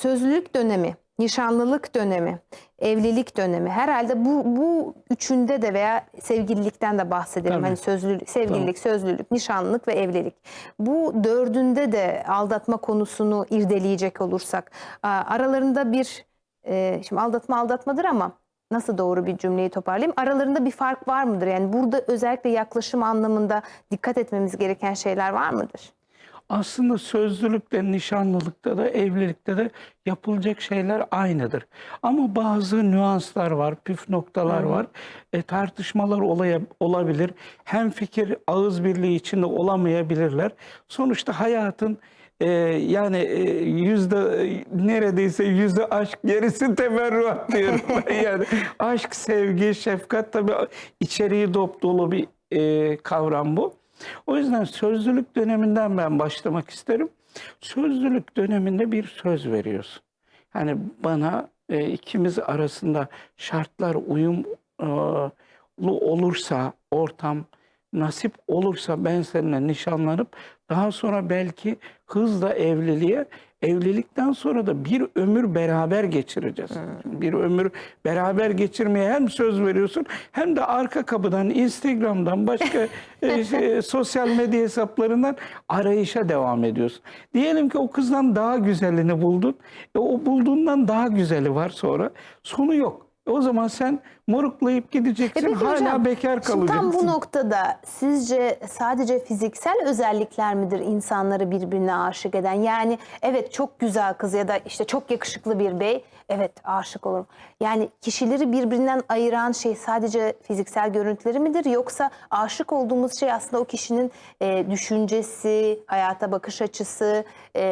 sözlülük dönemi, nişanlılık dönemi, evlilik dönemi herhalde bu bu üçünde de veya sevgililikten de bahsedelim. Tabii. Hani sözlülük, sevgililik, sözlülük, nişanlılık ve evlilik. Bu dördünde de aldatma konusunu irdeleyecek olursak aralarında bir e, şimdi aldatma aldatmadır ama nasıl doğru bir cümleyi toparlayayım? Aralarında bir fark var mıdır? Yani burada özellikle yaklaşım anlamında dikkat etmemiz gereken şeyler var mıdır? Aslında sözlülükte, nişanlılıkta da, evlilikte de yapılacak şeyler aynıdır. Ama bazı nüanslar var, püf noktalar var. E, tartışmalar olaya, olabilir. Hem fikir ağız birliği içinde olamayabilirler. Sonuçta hayatın e, yani e, yüzde neredeyse yüzde aşk gerisi teferruat diyorum. ben. yani aşk, sevgi, şefkat tabii içeriği dop dolu bir e, kavram bu. O yüzden sözlülük döneminden ben başlamak isterim. Sözlülük döneminde bir söz veriyorsun. Yani bana e, ikimiz arasında şartlar uyumlu olursa, ortam nasip olursa ben seninle nişanlanıp daha sonra belki hızla evliliğe, evlilikten sonra da bir ömür beraber geçireceğiz. Bir ömür beraber geçirmeye hem söz veriyorsun hem de arka kapıdan, Instagram'dan, başka e, şey, sosyal medya hesaplarından arayışa devam ediyorsun. Diyelim ki o kızdan daha güzelini buldun. E, o bulduğundan daha güzeli var sonra. Sonu yok. O zaman sen moruklayıp gideceksin. E hala hocam, bekar kalacaksın. tam bu noktada sizce sadece fiziksel özellikler midir insanları birbirine aşık eden? Yani evet çok güzel kız ya da işte çok yakışıklı bir bey evet aşık olurum. Yani kişileri birbirinden ayıran şey sadece fiziksel görüntüleri midir? Yoksa aşık olduğumuz şey aslında o kişinin e, düşüncesi, hayata bakış açısı, e,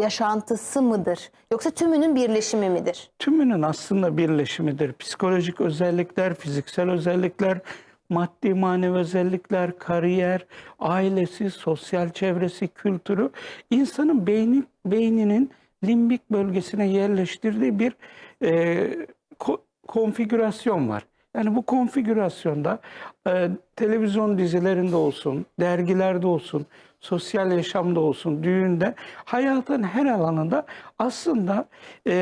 yaşantısı mıdır? Yoksa tümünün birleşimi midir? tümünün aslında birleşimidir. Psikolojik özellikler, fiziksel özellikler, maddi manevi özellikler, kariyer, ailesi, sosyal çevresi, kültürü insanın beyni, beyninin limbik bölgesine yerleştirdiği bir e, ko- konfigürasyon var. Yani bu konfigürasyonda e, televizyon dizilerinde olsun, dergilerde olsun, sosyal yaşamda olsun, düğünde, hayatın her alanında aslında e,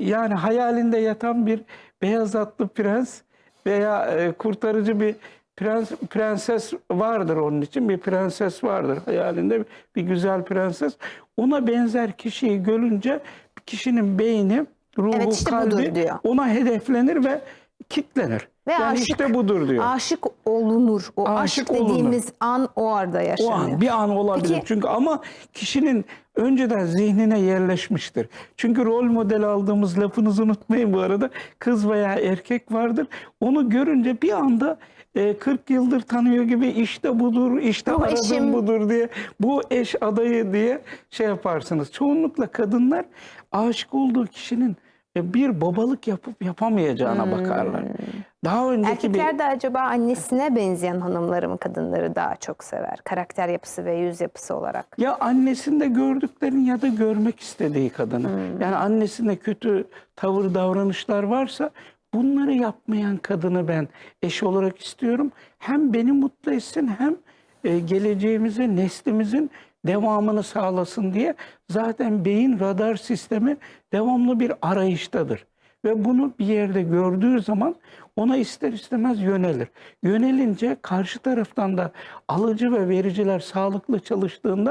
yani hayalinde yatan bir beyaz atlı prens veya e, kurtarıcı bir prens, prenses vardır onun için. Bir prenses vardır hayalinde bir güzel prenses. Ona benzer kişiyi görünce kişinin beyni, ruhu, Evet, işte kalbi ona hedeflenir ve kitlenir. Ve yani aşık- işte budur diyor. Aşık olunur. O Aşık aşk olunur. dediğimiz an o arada O yaşanıyor. an bir an olabilir. Peki- Çünkü ama kişinin önceden zihnine yerleşmiştir. Çünkü rol model aldığımız lafınızı unutmayın bu arada. Kız veya erkek vardır. Onu görünce bir anda e, 40 yıldır tanıyor gibi işte budur, işte Bu aradığım eşim. budur diye, bu eş adayı diye şey yaparsınız. Çoğunlukla kadınlar aşık olduğu kişinin e, bir babalık yapıp yapamayacağına bakarlar. Daha önceki bir Erkekler de acaba annesine benzeyen hanımları mı kadınları daha çok sever? Karakter yapısı ve yüz yapısı olarak. Ya annesinde gördüklerini ya da görmek istediği kadını. Yani annesinde kötü tavır davranışlar varsa bunları yapmayan kadını ben eş olarak istiyorum. Hem beni mutlu etsin hem e, geleceğimize, neslimizin devamını sağlasın diye zaten beyin radar sistemi devamlı bir arayıştadır. Ve bunu bir yerde gördüğü zaman ona ister istemez yönelir. Yönelince karşı taraftan da alıcı ve vericiler sağlıklı çalıştığında